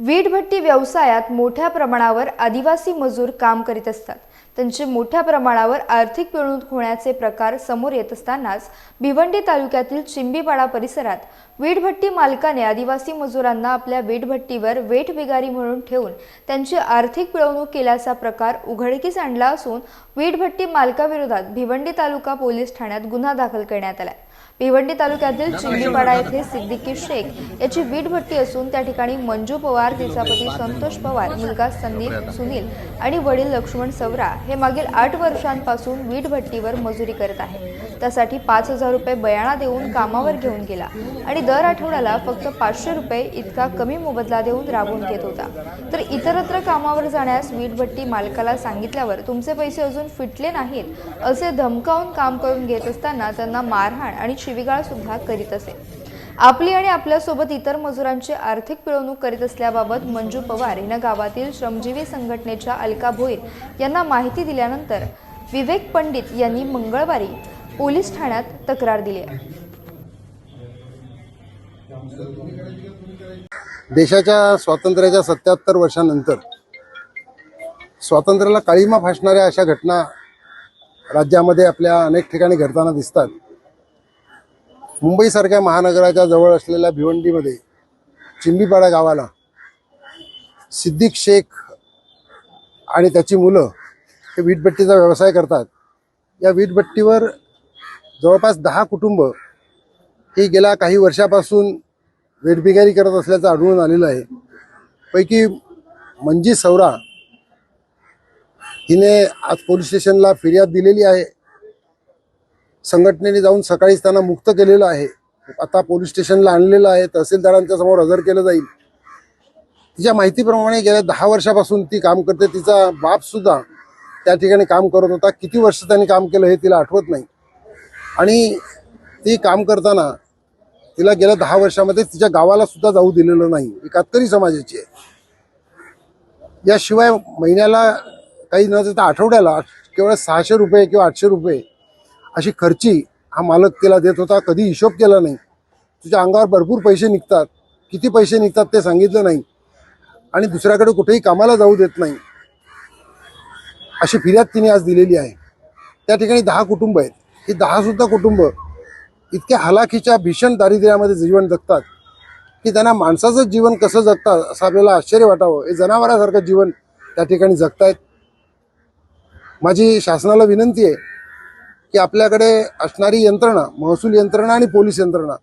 वीटभट्टी व्यवसायात मोठ्या प्रमाणावर आदिवासी मजूर काम करीत असतात. त्यांचे मोठ्या प्रमाणावर आर्थिक पिळवणूक होण्याचे प्रकार समोर येत असतानाच भिवंडी तालुक्यातील चिंबीपाडा परिसरात वीटभट्टी मालकाने आदिवासी मजुरांना आपल्या वीटभट्टीवर वेठ बिगारी म्हणून ठेवून त्यांची आर्थिक पिळवणूक केल्याचा प्रकार उघडकीस आणला असून वीटभट्टी मालकाविरोधात भिवंडी तालुका पोलीस ठाण्यात गुन्हा दाखल करण्यात आलाय. भिवंडी तालुक्यातील चिंबीपाडा येथे सिद्दीकी शेख याची वीटभट्टी असून त्या ठिकाणी मंजू पवार तिचा पती संतोष पवार मुलगा संदीप सुनील आणि वडील लक्ष्मण सवरा हे मागील आठ वर्षांपासून वीटभट्टीवर मजुरी करत आहे त्यासाठी पाच हजार रुपये बयाणा देऊन कामावर घेऊन गेला आणि दर आठवड्याला फक्त पाचशे रुपये इतका कमी मोबदला देऊन राबवून घेत होता. तर इतरत्र कामावर जाण्यास वीटभट्टी मालकाला सांगितल्यावर तुमचे पैसे अजून फिटले नाहीत असे धमकावून काम करून घेत असताना त्यांना मारहाण आणि शिवीगाळ सुद्धा करीत असे. आपली आणि आपल्यासोबत इतर मजुरांची आर्थिक पिळवणूक करीत असल्याबाबत मंजू पवार हिनं गावातील श्रमजीवी संघटनेच्या अलका भोईर यांना माहिती दिल्यानंतर विवेक पंडित यांनी मंगळवारी पोलीस ठाण्यात तक्रार दिली. आहे देशाच्या स्वातंत्र्याच्या सत्याहत्तर वर्षानंतर स्वातंत्र्याला काळीमा फासणाऱ्या अशा घटना राज्यामध्ये आपल्या अनेक ठिकाणी घडताना दिसतात. मुंबईसारख्या महानगराच्या जवळ असलेल्या भिवंडीमध्ये चिंबीपाडा गावाला सिद्दीक शेख आणि त्याची मुलं हे वीटभट्टीचा व्यवसाय करतात. या वीटभट्टीवर जवळपास दहा कुटुंब ही गेल्या काही वर्षापासून वेठबिगारी करत असल्याचं आढळून आलेलं आहे. पैकी मंजी सौरा हिने आज पोलीस स्टेशनला फिर्याद दिलेली आहे. संघटनेने जाऊन सकाळीच त्यांना मुक्त केलेलं आहे. आता पोलीस स्टेशनला आणलेलं आहे. तहसीलदारांच्या समोर हजर केलं जाईल. तिच्या माहितीप्रमाणे गेल्या दहा वर्षापासून ती काम करते. तिचा बाप सुद्धा त्या ठिकाणी काम करत होता. किती वर्ष त्यांनी काम केलं हे तिला आठवत नाही. आणि ती काम करताना तिला गेल्या दहा वर्षामध्ये तिच्या गावाला सुद्धा जाऊ दिलेलं नाही. ही कातकरी समाजाची आहे. याशिवाय महिन्याला काही न देता आठवड्याला केवळ सहाशे रुपये किंवा आठशे रुपये अशी खर्ची हा मालक तिला देत होता कधी हिशोब केला नाही. तुझ्या अंगावर भरपूर पैसे निघतात. किती पैसे निघतात ते सांगितलं नाही. आणि दुसऱ्याकडे कुठेही कामाला जाऊ देत नाही. अशी फिर्याद तिने आज दिलेली आहे. त्या ठिकाणी दहा कुटुंब आहेत. ही दहासुद्धा कुटुंब इतक्या हलाखीच्या भीषण दारिद्र्यामध्ये जीवन जगतात. की त्यांना माणसाचं जीवन कसं जगतात असं आपल्याला आश्चर्य वाटावं. हे जनावरासारखं जीवन त्या ठिकाणी जगतायत. माझी शासनाला विनंती आहे की आपल्याकडे असणारी यंत्रणा महसूल यंत्रणा आणि पोलीस यंत्रणा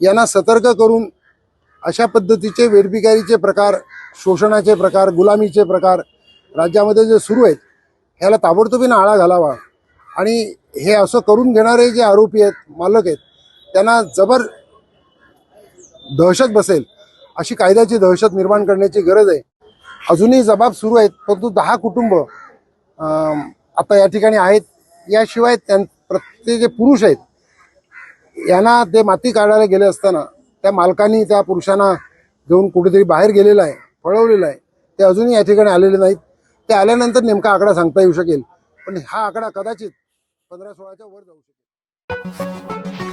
यांना सतर्क करून अशा पद्धतीचे वेठबिगारीचे प्रकार शोषणाचे प्रकार गुलामीचे प्रकार राज्यामध्ये जे सुरू आहेत ह्याला ताबडतोबीनं आळा घालावा. आणि हे असं करून घेणारे जे आरोपी आहेत मालक आहेत त्यांना जबर दहशत बसेल अशी कायद्याची दहशत निर्माण करण्याची गरज आहे. अजूनही जबाब सुरू आहेत परंतु दहा कुटुंब आता या ठिकाणी आहेत. याशिवाय त्यां प्रत्येक जे पुरुष आहेत यांना ते माती काढायला गेले असताना त्या मालकांनी त्या पुरुषांना घेऊन कुठेतरी बाहेर गेलेलं आहे पळवलेलं आहे ते अजूनही या ठिकाणी आलेले नाहीत. ते आल्यानंतर नेमका आकडा सांगता येऊ शकेल. पण हा आकडा कदाचित पंधरा सोळाच्या वर जाऊ शकेल.